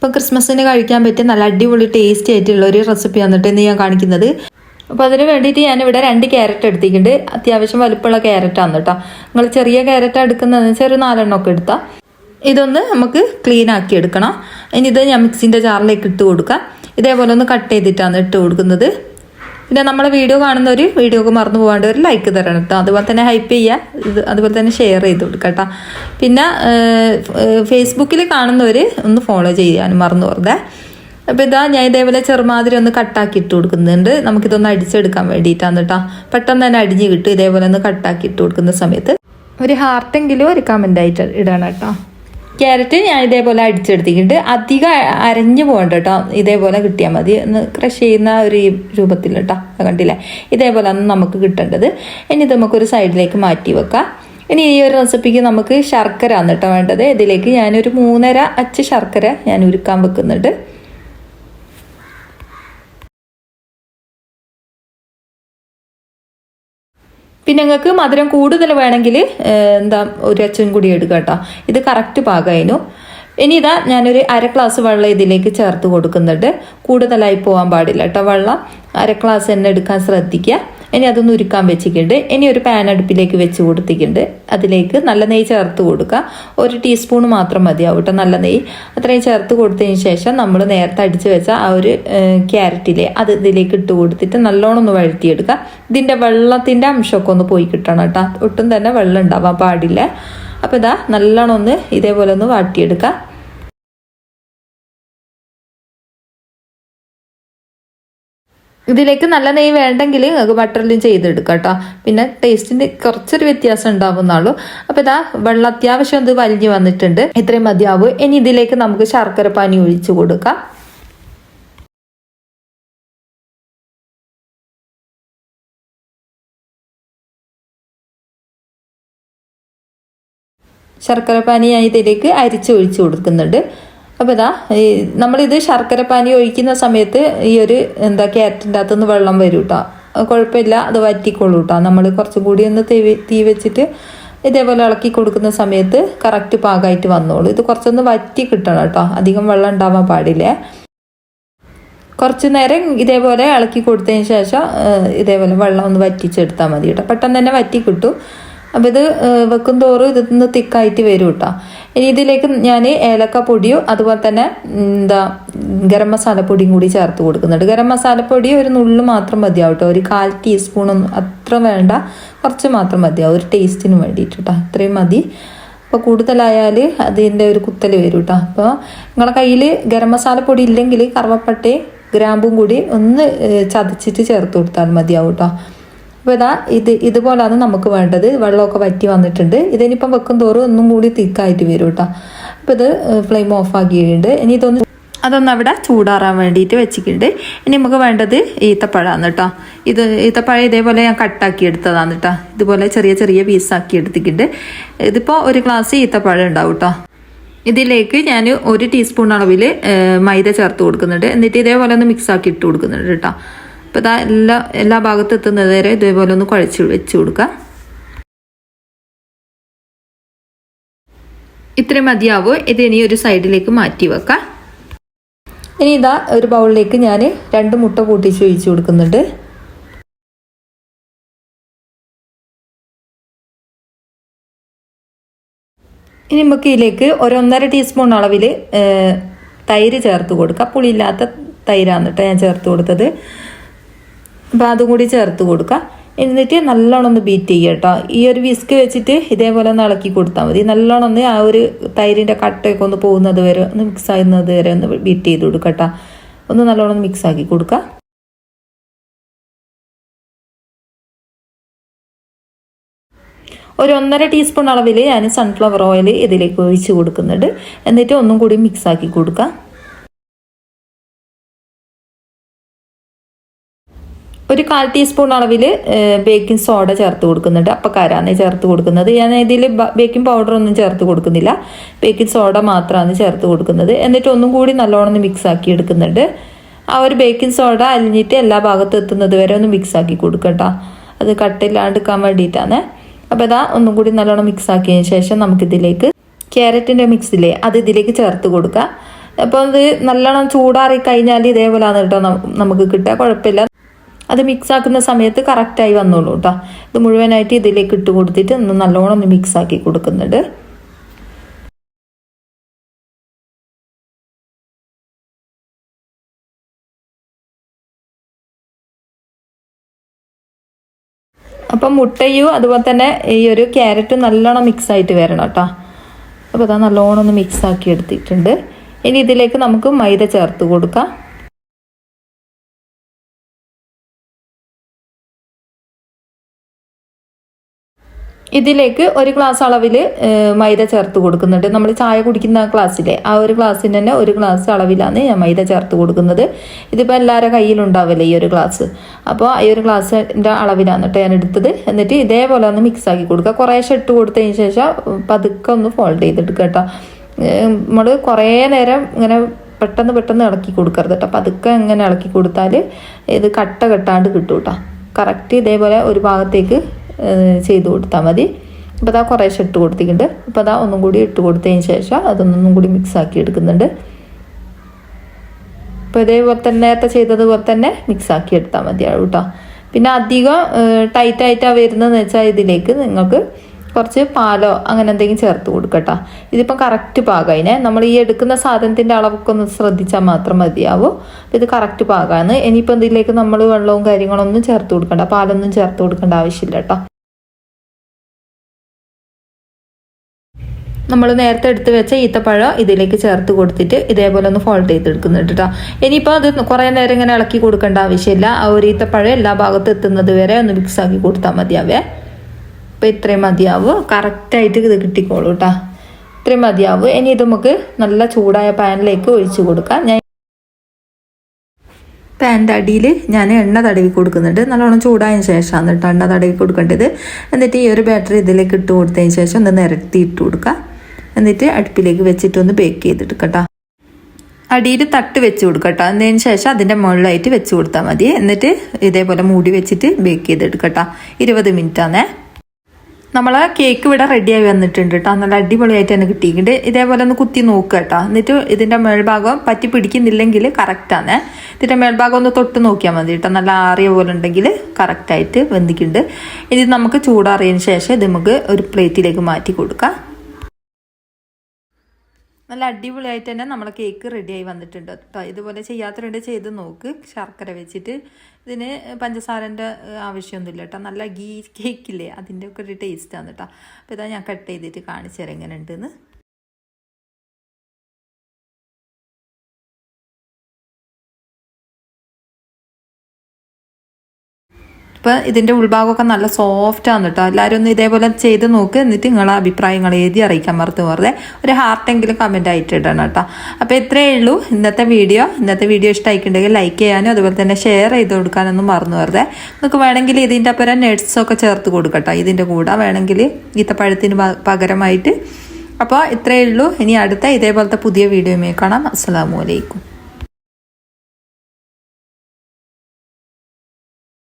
ഇപ്പോൾ ക്രിസ്മസിന് കഴിക്കാൻ പറ്റിയ നല്ല അടിപൊളി ടേസ്റ്റി ആയിട്ടുള്ള ഒരു റെസിപ്പി വന്നിട്ട് ഇന്ന് ഞാൻ കാണിക്കുന്നത്. അപ്പോൾ അതിന് വേണ്ടിയിട്ട് ഞാനിവിടെ രണ്ട് ക്യാരറ്റ് എടുത്തിട്ടുണ്ട്. അത്യാവശ്യം വലുപ്പമുള്ള ക്യാരറ്റാണ് കേട്ടോ. നിങ്ങൾ ചെറിയ ക്യാരറ്റ് എടുക്കുന്നതെന്ന് വെച്ചാൽ ഒരു നാലെണ്ണം ഒക്കെ എടുത്താൽ ഇതൊന്ന് നമുക്ക് ക്ലീൻ ആക്കി എടുക്കണം. ഇനി ഇത് ഞാൻ മിക്സിന്റെ ജാറിലേക്ക് ഇട്ട് കൊടുക്കാം. ഇതേപോലെ ഒന്ന് കട്ട് ചെയ്തിട്ടാണ് ഇട്ട് കൊടുക്കുന്നത്. പിന്നെ നമ്മളെ വീഡിയോ കാണുന്നവർ വീഡിയോക്ക് മറന്നു പോകാണ്ട് ഒരു ലൈക്ക് തരണം കേട്ടോ അതുപോലെ തന്നെ ഹൈപ്പ് ചെയ്യുക ഇത് അതുപോലെ തന്നെ ഷെയർ ചെയ്ത് കൊടുക്കുക കേട്ടോ പിന്നെ ഫേസ്ബുക്കിൽ കാണുന്നവർ ഒന്ന് ഫോളോ ചെയ്യാനും മറന്നു പോകരുതേ അപ്പോൾ ഇതാ ഞാൻ ഇതേപോലെ ചെറുമാതിരി ഒന്ന് കട്ടാക്കി ഇട്ട് കൊടുക്കുന്നുണ്ട്. നമുക്കിതൊന്ന് അടിച്ചെടുക്കാൻ വേണ്ടിയിട്ടാണ് കേട്ടോ പെട്ടെന്ന് തന്നെ അടിഞ്ഞ് കിട്ടും. ഇതേപോലെ ഒന്ന് കട്ടാക്കി ഇട്ട് കൊടുക്കുന്ന സമയത്ത്. ഒരു ഹാർട്ടെങ്കിലും ഒരു കമന്റ് ആയിട്ട് ഇടണം കേട്ടോ ക്യാരറ്റ് ഞാൻ ഇതേപോലെ അടിച്ചെടുത്തിട്ടുണ്ട്. അധികം അരഞ്ഞു പോകണ്ട കേട്ടോ. ഇതേപോലെ കിട്ടിയാൽ മതി. ഒന്ന് ക്രഷ് ചെയ്യുന്ന ഒരു രൂപത്തിൽ കേട്ടോ. കണ്ടില്ലേ? ഇതേപോലെ ആണ് നമുക്ക് കിട്ടേണ്ടത്. ഇനി ഇത് നമുക്കൊരു സൈഡിലേക്ക് മാറ്റി വെക്കാം. ഇനി ഈ ഒരു റെസിപ്പിക്ക് നമുക്ക് ശർക്കര ആണ് വേണ്ടത്. ഇതിലേക്ക് ഞാനൊരു മൂന്നര അച്ച് ശർക്കര ഞാൻ ഉരുക്കാൻ വെക്കുന്നുണ്ട്. പിന്നെ നിങ്ങൾക്ക് മധുരം കൂടുതൽ വേണമെങ്കിൽ എന്താ ഒരു അച്ഛൻ കൂടി എടുക്കുക കേട്ടോ. ഇത് കറക്റ്റ് പാകമായിരുന്നു. ഇനി ഇതാ ഞാനൊരു അര ഗ്ലാസ് വെള്ളം ഇതിലേക്ക് ചേർത്ത് കൊടുക്കുന്നുണ്ട്. കൂടുതലായി പോകാൻ പാടില്ല കേട്ടോ വെള്ളം. അര ഗ്ലാസ് തന്നെ എടുക്കാൻ ശ്രദ്ധിക്കുക. ഇനി അതൊന്ന് ഉരുക്കാൻ വെച്ചിട്ടുണ്ട്. ഇനി ഒരു പാൻ അടുപ്പിലേക്ക് വെച്ച് കൊടുത്തിട്ടുണ്ട്. അതിലേക്ക് നല്ല നെയ്യ് ചേർത്ത് കൊടുക്കുക. ഒരു ടീസ്പൂൺ മാത്രം മതിയാവും കേട്ടോ നല്ല നെയ്യ്. അത്രയും ചേർത്ത് കൊടുത്തതിന് ശേഷം നമ്മൾ നേരത്തെ അടിച്ച് വെച്ച ആ ഒരു ക്യാരറ്റിലെ അത് ഇതിലേക്ക് ഇട്ട് കൊടുത്തിട്ട് നല്ലോണം ഒന്ന് വഴറ്റിയെടുക്കുക. ഇതിന്റെ വെള്ളത്തിന്റെ അംശമൊക്കെ ഒന്ന് പോയി കിട്ടണം കേട്ടോ ഒട്ടും തന്നെ വെള്ളം ഉണ്ടാവാൻ പാടില്ല. അപ്പോൾ ഇതാ നല്ലോണം ഒന്ന് ഇതേപോലെ ഒന്ന് വാട്ടിയെടുക്കുക. ഇതിലേക്ക് നല്ല നെയ്യ് വേണ്ടെങ്കിൽ ബട്ടറിലും ചെയ്തെടുക്കാം കേട്ടോ. പിന്നെ ടേസ്റ്റിന് കുറച്ചൊരു വ്യത്യാസം ഉണ്ടാവുന്നുള്ളൂ അപ്പോൾ ഇതാ വെള്ളം അത്യാവശ്യം ഇത് വലിഞ്ഞു വന്നിട്ടുണ്ട്. ഇത്രയും മതിയാവും. ഇനി ഇതിലേക്ക് നമുക്ക് ശർക്കര പാനി ഒഴിച്ചു കൊടുക്കാം. ശർക്കര പാനി ഞാൻ ഇതിലേക്ക് അരിച്ച് ഒഴിച്ചു കൊടുക്കുന്നുണ്ട്. അപ്പോൾ ഇതാ നമ്മളിത് ശർക്കര പാനി ഒഴിക്കുന്ന സമയത്ത് ഈ ഒരു എന്താ ക്യാരറ്റിന്റെ അകത്തുനിന്ന് വെള്ളം വരും കേട്ടോ കുഴപ്പമില്ല അത് വറ്റിക്കോളൂ കേട്ടോ നമ്മൾ കുറച്ചും കൂടി ഒന്ന് തീ തീ വെച്ചിട്ട് ഇതേപോലെ ഇളക്കി കൊടുക്കുന്ന സമയത്ത് കറക്റ്റ് പാകമായിട്ട് വന്നോളൂ. ഇത് കുറച്ചൊന്ന് വറ്റി കിട്ടണം കേട്ടോ. അധികം വെള്ളം ഉണ്ടാവാൻ പാടില്ലേ. കുറച്ച് നേരം ഇതേപോലെ ഇളക്കി കൊടുത്തതിന് ശേഷം ഇതേപോലെ വെള്ളം ഒന്ന് വറ്റിച്ചെടുത്താൽ മതി കേട്ടോ. പെട്ടെന്ന് തന്നെ വറ്റി കിട്ടും. അപ്പോൾ ഇത് വെക്കും തോറും ഇതൊന്ന് തിക്കായിട്ട് വരും കേട്ടോ. ഇനി ഇതിലേക്ക് ഞാൻ ഏലക്ക പൊടിയും അതുപോലെ തന്നെ എന്താ ഗരം മസാല പൊടിയും കൂടി ചേർത്ത് കൊടുക്കുന്നുണ്ട്. ഗരം മസാലപ്പൊടി ഒരു നുള്ളു മാത്രം മതിയാവും കേട്ടോ ഒരു കാൽ ടീസ്പൂണൊന്നും അത്ര വേണ്ട. കുറച്ച് മാത്രം മതിയാവും. ഒരു ടേസ്റ്റിന് വേണ്ടിയിട്ട് കേട്ടോ അത്രയും മതി. അപ്പോൾ കൂടുതലായാൽ അതിന്റെ ഒരു കുത്തൽ വരും കേട്ടോ അപ്പോൾ നിങ്ങളെ കയ്യിൽ ഗരം മസാലപ്പൊടി ഇല്ലെങ്കിൽ കറുവപ്പട്ടയും ഗ്രാമ്പും കൂടി ഒന്ന് ചതച്ചിട്ട് ചേർത്ത് കൊടുത്താൽ മതിയാവും കേട്ടോ അപ്പോൾ ഇതാ ഇത് ഇതുപോലാണ് നമുക്ക് വേണ്ടത്. വെള്ളമൊക്കെ വറ്റി വന്നിട്ടുണ്ട്. ഇതിനിപ്പം വെക്കും തോറും ഒന്നും കൂടി തിക്കായിട്ട് വരും കേട്ടോ അപ്പോൾ ഇത് ഫ്ലെയിം ഓഫ് ആക്കിയിട്ടുണ്ട്. ഇനി ഇതൊന്ന് അതൊന്ന് അവിടെ ചൂടാറാൻ വേണ്ടിയിട്ട് വെച്ചിട്ടുണ്ട്. ഇനി നമുക്ക് വേണ്ടത് ഈത്തപ്പഴമാണ് കേട്ടോ. ഇത് ഈത്തപ്പഴം ഇതേപോലെ ഞാൻ കട്ടാക്കി എടുത്തതാണ് കേട്ടോ. ഇതുപോലെ ചെറിയ ചെറിയ പീസാക്കി എടുത്തിട്ടുണ്ട്. ഇതിപ്പോൾ ഒരു ഗ്ലാസ് ഈത്തപ്പഴം ഉണ്ടാവും കേട്ടോ. ഇതിലേക്ക് ഞാൻ ഒരു ടീസ്പൂൺ അളവിൽ മൈദ ചേർത്ത് കൊടുക്കുന്നുണ്ട്. എന്നിട്ട് ഇതേപോലെ ഒന്ന് മിക്സ് ആക്കി ഇട്ട് കൊടുക്കുന്നുണ്ട് കേട്ടോ. അപ്പോൾ ഇതാ എല്ലാ എല്ലാ ഭാഗത്തും എത്തുന്നത് വരെ ഇതേപോലെ ഒന്ന് കുഴച്ച് വെച്ച് കൊടുക്കുക ഇത്രയും മതിയാവോ? ഇത് ഇനി ഒരു സൈഡിലേക്ക് മാറ്റി വെക്കാം. ഇനി ഇതാ ഒരു ബൗളിലേക്ക് ഞാൻ രണ്ട് മുട്ട കൂട്ടിച്ച് ഒഴിച്ചു കൊടുക്കുന്നുണ്ട്. ഇനി നമുക്ക് ഇതിലേക്ക് ഒരൊന്നര ടീസ്പൂൺ അളവിൽ തൈര് ചേർത്ത് കൊടുക്കുക പുളിയില്ലാത്ത തൈരാണ് കേട്ടോ ഞാൻ ചേർത്ത് കൊടുത്തത്. അപ്പോൾ അതും കൂടി ചേർത്ത് കൊടുക്കുക എന്നിട്ട് നല്ലോണം ഒന്ന് ബീറ്റ് ചെയ്യുക കേട്ടോ ഈ ഒരു വിസ്ക് വെച്ചിട്ട് ഇതേപോലെ ഒന്ന് ഇളക്കി കൊടുത്താൽ മതി. നല്ലോണം ഒന്ന് ആ ഒരു തൈരിന്റെ കട്ടയൊക്കെ ഒന്ന് പോകുന്നത് വരെ ഒന്ന് മിക്സ് ആകുന്നത് വരെ ഒന്ന് ബീറ്റ് ചെയ്ത് കൊടുക്കുക കേട്ടോ ഒന്ന് നല്ലോണം മിക്സ് ആക്കി കൊടുക്കുക ഒരു ഒന്നര ടീസ്പൂൺ അളവിൽ ഞാൻ സൺഫ്ലവർ ഓയിൽ ഇതിലേക്ക് ഒഴിച്ച് കൊടുക്കുന്നുണ്ട്. എന്നിട്ട് ഒന്നും കൂടി മിക്സ് ആക്കി കൊടുക്കുക ഒരു കാൽ ടീസ്പൂൺ അളവിൽ ബേക്കിംഗ് സോഡ ചേർത്ത് കൊടുക്കുന്നുണ്ട്. അപ്പക്കാരാണ് ചേർത്ത് കൊടുക്കുന്നത്. ഞാൻ ഇതിൽ ബേക്കിംഗ് പൗഡർ ഒന്നും ചേർത്ത് കൊടുക്കുന്നില്ല. ബേക്കിംഗ് സോഡ മാത്രമാണ് ചേർത്ത് കൊടുക്കുന്നത്. എന്നിട്ട് ഒന്നും കൂടി നല്ലോണം മിക്സ് ആക്കി എടുക്കുന്നുണ്ട്. ആ ഒരു ബേക്കിംഗ് സോഡ അലിഞ്ഞിട്ട് എല്ലാ ഭാഗത്തും എത്തുന്നത് വരെ ഒന്ന് മിക്സ് ആക്കി കൊടുക്കട്ടോ. അത് കട്ടില്ലാണ്ടിരിക്കാൻ വേണ്ടിയിട്ടാണ്. അപ്പോൾ ഇതാ ഒന്നും കൂടി നല്ലോണം മിക്സ് ആക്കിയതിന് ശേഷം നമുക്കിതിലേക്ക് ക്യാരറ്റിന്റെ മിക്സിലേ അത് ഇതിലേക്ക് ചേർത്ത് കൊടുക്കുക അപ്പോൾ അത് നല്ലോണം ചൂടാറി കഴിഞ്ഞാൽ ഇതേപോലെയാണ് കേട്ടോ നമുക്ക് കിട്ടുക. കുഴപ്പമില്ല. അത് മിക്സ് ആക്കുന്ന സമയത്ത് കറക്റ്റായി വന്നോളൂ കേട്ടോ ഇത് മുഴുവനായിട്ട് ഇതിലേക്ക് ഇട്ട് കൊടുത്തിട്ട് ഒന്ന് നല്ലോണം ഒന്ന് മിക്സ് ആക്കി കൊടുക്കുന്നുണ്ട്. അപ്പം മുട്ടയും അതുപോലെ തന്നെ ഈ ഒരു ക്യാരറ്റും നല്ലോണം മിക്സ് ആയിട്ട് വരണം കേട്ടോ അപ്പോൾ അതാ നല്ലോണം ഒന്ന് മിക്സ് ആക്കി എടുത്തിട്ടുണ്ട്. ഇനി ഇതിലേക്ക് നമുക്ക് മൈദ ചേർത്ത് കൊടുക്കാം. ഇതിലേക്ക് ഒരു ഗ്ലാസ് അളവിൽ മൈദ ചേർത്ത് കൊടുക്കുന്നുണ്ട്. നമ്മൾ ചായ കുടിക്കുന്ന ഗ്ലാസ്സിലെ ആ ഒരു ഗ്ലാസ്സിന് തന്നെ ഒരു ഗ്ലാസ് അളവിലാണ് ഞാൻ മൈദ ചേർത്ത് കൊടുക്കുന്നത്. ഇതിപ്പോൾ എല്ലാവരുടെ കയ്യിലുണ്ടാവില്ലേ ഈ ഒരു ഗ്ലാസ് അപ്പോൾ ഈ ഒരു ഗ്ലാസിന്റെ അളവിലാണ് കേട്ടോ ഞാൻ എടുത്തത്. എന്നിട്ട് ഇതേപോലെ ഒന്ന് മിക്സ് ആക്കി കൊടുക്കുക. കുറേശ്ശെ ഇട്ട് കൊടുത്തതിന് ശേഷം പതുക്കെ ഒന്ന് ഫോൾഡ് ചെയ്തെടുക്കുക കേട്ടോ. നമ്മൾ കുറേ നേരം ഇങ്ങനെ പെട്ടെന്ന് പെട്ടെന്ന് ഇളക്കി കൊടുക്കരുത് കേട്ടോ പതുക്കെ ഇങ്ങനെ ഇളക്കി കൊടുത്താൽ ഇത് കട്ട കെട്ടാണ്ട് കിട്ടും കേട്ടോ കറക്റ്റ് ഇതേപോലെ ഒരു ഭാഗത്തേക്ക് ചെയ്ത് കൊടുത്താൽ മതി. അപ്പോൾ അതാ കുറേശ്ശെ ഇട്ട് കൊടുത്തിട്ടുണ്ട്. അപ്പോൾ അതാ ഒന്നും കൂടി ഇട്ട് കൊടുത്തതിന് ശേഷം അതൊന്നും കൂടി മിക്സ് ആക്കി എടുക്കുന്നുണ്ട്. അപ്പോൾ ഇതേപോലെ തന്നെ നേരത്തെ ചെയ്തതുപോലെ തന്നെ മിക്സ് ആക്കി എടുത്താൽ മതിയാവും കേട്ടോ. പിന്നെ അധികം ടൈറ്റ് ആയിട്ടാണ് വരുന്നതെന്ന് വെച്ചാൽ ഇതിലേക്ക് നിങ്ങൾക്ക് കുറച്ച് പാലോ അങ്ങനെ എന്തെങ്കിലും ചേർത്ത് കൊടുക്കട്ടോ. ഇതിപ്പം കറക്റ്റ് പാകം അതിനെ നമ്മൾ ഈ എടുക്കുന്ന സാധനത്തിന്റെ അളവൊക്കെ ഒന്ന് ശ്രദ്ധിച്ചാൽ മാത്രം മതിയാവും. ഇത് കറക്റ്റ് പാകമാണ് ഇനിയിപ്പോൾ ഇതിലേക്ക് നമ്മൾ വെള്ളവും കാര്യങ്ങളൊന്നും ചേർത്ത് കൊടുക്കണ്ട. പാലൊന്നും ചേർത്ത് കൊടുക്കേണ്ട ആവശ്യമില്ല കേട്ടോ. നമ്മൾ നേരത്തെ എടുത്ത് വെച്ച ഈത്തപ്പഴം ഇതിലേക്ക് ചേർത്ത് കൊടുത്തിട്ട് ഇതേപോലെ ഒന്ന് ഫോൾഡ് ചെയ്തെടുക്കുന്നുണ്ട് കേട്ടോ ഇനിയിപ്പോൾ അത് കുറേ നേരം ഇങ്ങനെ ഇളക്കി കൊടുക്കേണ്ട ആവശ്യമില്ല. ആ ഒരു ഈത്തപ്പഴം എല്ലാ ഭാഗത്തും എത്തുന്നത് വരെ ഒന്ന് മിക്സ് ആക്കി കൊടുത്താൽ മതിയാവേ. അപ്പോൾ ഇത്രയും മതിയാവും. കറക്റ്റായിട്ട് ഇത് കിട്ടിക്കോളൂ കേട്ടോ ഇത്രയും മതിയാവും. ഇനി ഇത് നമുക്ക് നല്ല ചൂടായ പാനിലേക്ക് ഒഴിച്ച് കൊടുക്കാം. ഞാൻ പാന്റെ അടിയിൽ ഞാൻ എണ്ണ തടവി കൊടുക്കുന്നുണ്ട്. നല്ലോണം ചൂടായതിന് ശേഷമാണ് കേട്ടോ എണ്ണ തടവി കൊടുക്കേണ്ടത്. എന്നിട്ട് ഈ ഒരു ബാറ്ററി ഇതിലേക്ക് ഇട്ട് കൊടുത്തതിന് ശേഷം ഒന്ന് നിരത്തി ഇട്ട് കൊടുക്കുക എന്നിട്ട് അടുപ്പിലേക്ക് വെച്ചിട്ട് ഒന്ന് ബേക്ക് ചെയ്തെടുക്കട്ടോ അടിയിൽ തട്ട് വെച്ച് കൊടുക്കട്ടോ. എന്നതിന് ശേഷം അതിന്റെ മുകളിലായിട്ട് വെച്ച് കൊടുത്താൽ മതി. എന്നിട്ട് ഇതേപോലെ മൂടി വെച്ചിട്ട് ബേക്ക് ചെയ്തെടുക്കട്ടോ ഇരുപത് മിനിറ്റ് ആണേ നമ്മൾ കേക്ക് ഇവിടെ റെഡിയായി വന്നിട്ടുണ്ട് കേട്ടോ. നല്ല അടിപൊളിയായിട്ട് തന്നെ കിട്ടിയിട്ടുണ്ട്. ഇതേപോലെ ഒന്ന് കുത്തി നോക്കുക കേട്ടോ. എന്നിട്ട് ഇതിന്റെ മേൽഭാഗം പറ്റി പിടിക്കുന്നില്ലെങ്കിൽ കറക്റ്റാണ് ഇതിന്റെ മേൽഭാഗം ഒന്ന് തൊട്ട് നോക്കിയാൽ മതി കേട്ടോ. നല്ല ആറിയ പോലെ ഉണ്ടെങ്കിൽ കറക്റ്റായിട്ട് വെന്തിക്കുന്നുണ്ട് ഇനി നമുക്ക് ചൂടാറിയതിന് ശേഷം ഇത് നമുക്ക് ഒരു പ്ലേറ്റിലേക്ക് മാറ്റി കൊടുക്കാം. നല്ല അടിപൊളിയായിട്ട് തന്നെ നമ്മളെ കേക്ക് റെഡിയായി വന്നിട്ടുണ്ട് കേട്ടോ ഇതുപോലെ ചെയ്യാത്തവരുണ്ട് ചെയ്ത് നോക്ക്. ശർക്കര വെച്ചിട്ട് ഇതിന് പഞ്ചസാരന്റെ ആവശ്യമൊന്നുമില്ല കേട്ടോ നല്ല ഗീ കേക്കില്ലേ അതിന്റെ ഒക്കെ ഒരു ടേസ്റ്റാണ് കേട്ടോ അപ്പോൾ ഇതാ ഞാൻ കട്ട് ചെയ്തിട്ട് കാണിച്ചു തരാം. എങ്ങനെ ഉണ്ടെന്ന് ഇപ്പം ഇതിന്റെ ഉൾഭാഗമൊക്കെ നല്ല സോഫ്റ്റ് ആണ് കേട്ടോ എല്ലാവരും ഒന്ന് ഇതേപോലെ ചെയ്ത് നോക്ക്. എന്നിട്ട് നിങ്ങളെ അഭിപ്രായങ്ങൾ എഴുതി അറിയിക്കാൻ മറന്നു വെറുതെ ഒരു ഹാർട്ടെങ്കിലും കമന്റ് ആയിട്ട് ഇടണം കേട്ടോ അപ്പോൾ ഇത്രയേ ഉള്ളൂ ഇന്നത്തെ വീഡിയോ ഇന്നത്തെ വീഡിയോ ഇഷ്ടമായിട്ടുണ്ടെങ്കിൽ ലൈക്ക് ചെയ്യാനും അതുപോലെ തന്നെ ഷെയർ ചെയ്ത് കൊടുക്കാനൊന്നും മറന്നു വെറുതെ. നിങ്ങൾക്ക് വേണമെങ്കിൽ ഇതിന്റെ അപ്പുറം നട്സൊക്കെ ചേർത്ത് കൊടുക്കട്ടോ. ഇതിന്റെ കൂടെ വേണമെങ്കിൽ ഈത്തപ്പഴത്തിന് പകരമായിട്ട്. അപ്പോൾ ഇത്രയേ ഉള്ളൂ. ഇനി അടുത്ത ഇതേപോലത്തെ പുതിയ വീഡിയോയുമായി കാണാം. അസ്സാം വലൈക്കും